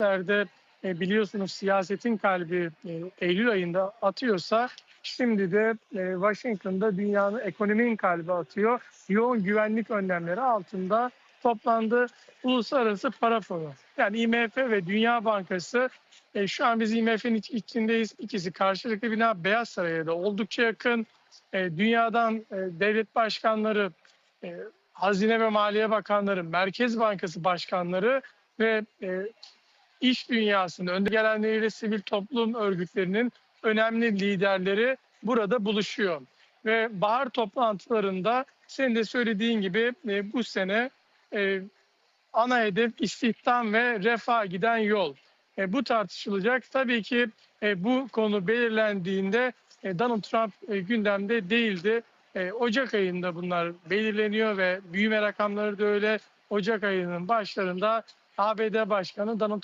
Nerede e, biliyorsunuz siyasetin kalbi e, Eylül ayında atıyorsa şimdi de e, Washington'da dünyanın ekonominin kalbi atıyor. Yoğun güvenlik önlemleri altında toplandı uluslararası para fonu. Yani IMF ve Dünya Bankası e, şu an biz IMF'nin iç- içindeyiz. İkisi karşılıklı bina Beyaz Saray'a da oldukça yakın. E, dünyadan e, devlet başkanları, e, Hazine ve Maliye Bakanları, Merkez Bankası başkanları ve e, iş dünyasının önde gelenleriyle sivil toplum örgütlerinin önemli liderleri burada buluşuyor. Ve bahar toplantılarında senin de söylediğin gibi e, bu sene e, ana hedef istihdam ve refah giden yol. E, bu tartışılacak. Tabii ki e, bu konu belirlendiğinde e, Donald Trump e, gündemde değildi. E, Ocak ayında bunlar belirleniyor ve büyüme rakamları da öyle. Ocak ayının başlarında ABD Başkanı Donald Trump